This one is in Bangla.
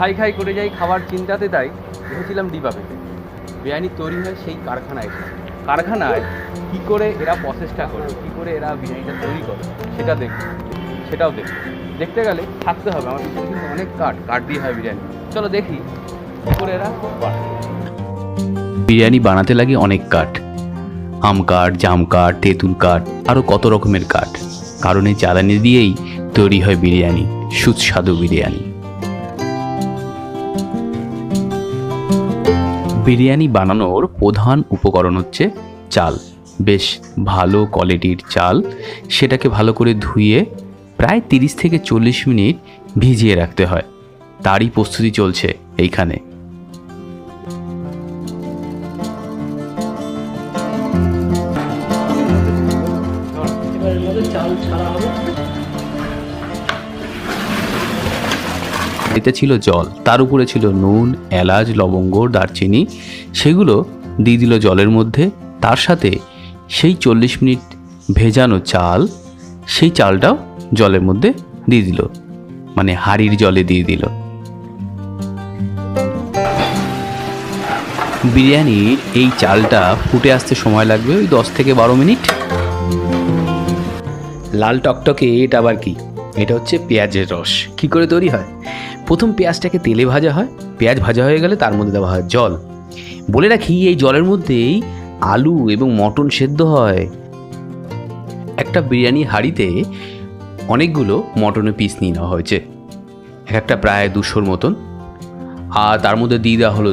খাই খাই করে যাই খাবার চিন্তাতে তাই এসেছিলাম ডিবাবেতে বিরিয়ানি তৈরি হয় সেই কারখানায় এসে। কারখানায় কী করে এরা প্রসেসটা করে, কী করে এরা বিরিয়ানিটা তৈরি করে, সেটা দেখব, সেটাও দেখব। দেখতে গেলে থাকতে হবে, আমার পিছনে কিন্তু অনেক কাঠ কাঠ দিয়ে হয় বিরিয়ানি। চলো দেখি কী করে এরা বিরিয়ানি বানাতে লাগে অনেক কাঠ। আম কাঠ, জাম কাঠ, তেঁতুল কাঠ আরও কত রকমের কাঠ। কারণ এই জ্বালানি দিয়েই তৈরি হয় বিরিয়ানি, সুস্বাদু বিরিয়ানি। বিরিয়ানি বানানোর প্রধান উপকরণ হচ্ছে চাল। বেশ ভালো কোয়ালিটির চাল। সেটাকে ভালো করে ধুয়ে প্রায় তিরিশ থেকে চল্লিশ মিনিট ভিজিয়ে রাখতে হয়। তারই প্রস্তুতি চলছে এইখানে। চাল ছাড়া হবে। এতে ছিল জল। তার উপরে ছিল নুন, এলাচ, লবঙ্গ, দারচিনি। সেগুলো দিয়ে দিল জলের মধ্যে। তার সাথে সেই চল্লিশ মিনিট ভেজানো চাল, সেই চালটাও জলের মধ্যে দিয়ে দিল। মানে হাঁড়ির জলে দিয়ে দিল। বিরিয়ানির এই চালটা ফুটে আসতে সময় লাগবে ওই দশ থেকে বারো মিনিট। লাল টকটকে এটা আবার কি? এটা হচ্ছে পেঁয়াজের রস। কি করে তৈরি হয়? প্রথম পেঁয়াজটাকে তেলে ভাজা হয়, পেঁয়াজ ভাজা হয়ে গেলে তার মধ্যে দেওয়া হয় জল। বলে রাখি, এই জলের মধ্যেই আলু এবং মটন সেদ্ধ হয়। একটা বিরিয়ানি হাঁড়িতে অনেকগুলো মটনের পিস নিয়ে নেওয়া হয়েছে। এক একটা প্রায় দুশোর মতন। আর তার মধ্যে দিয়ে দেওয়া হলো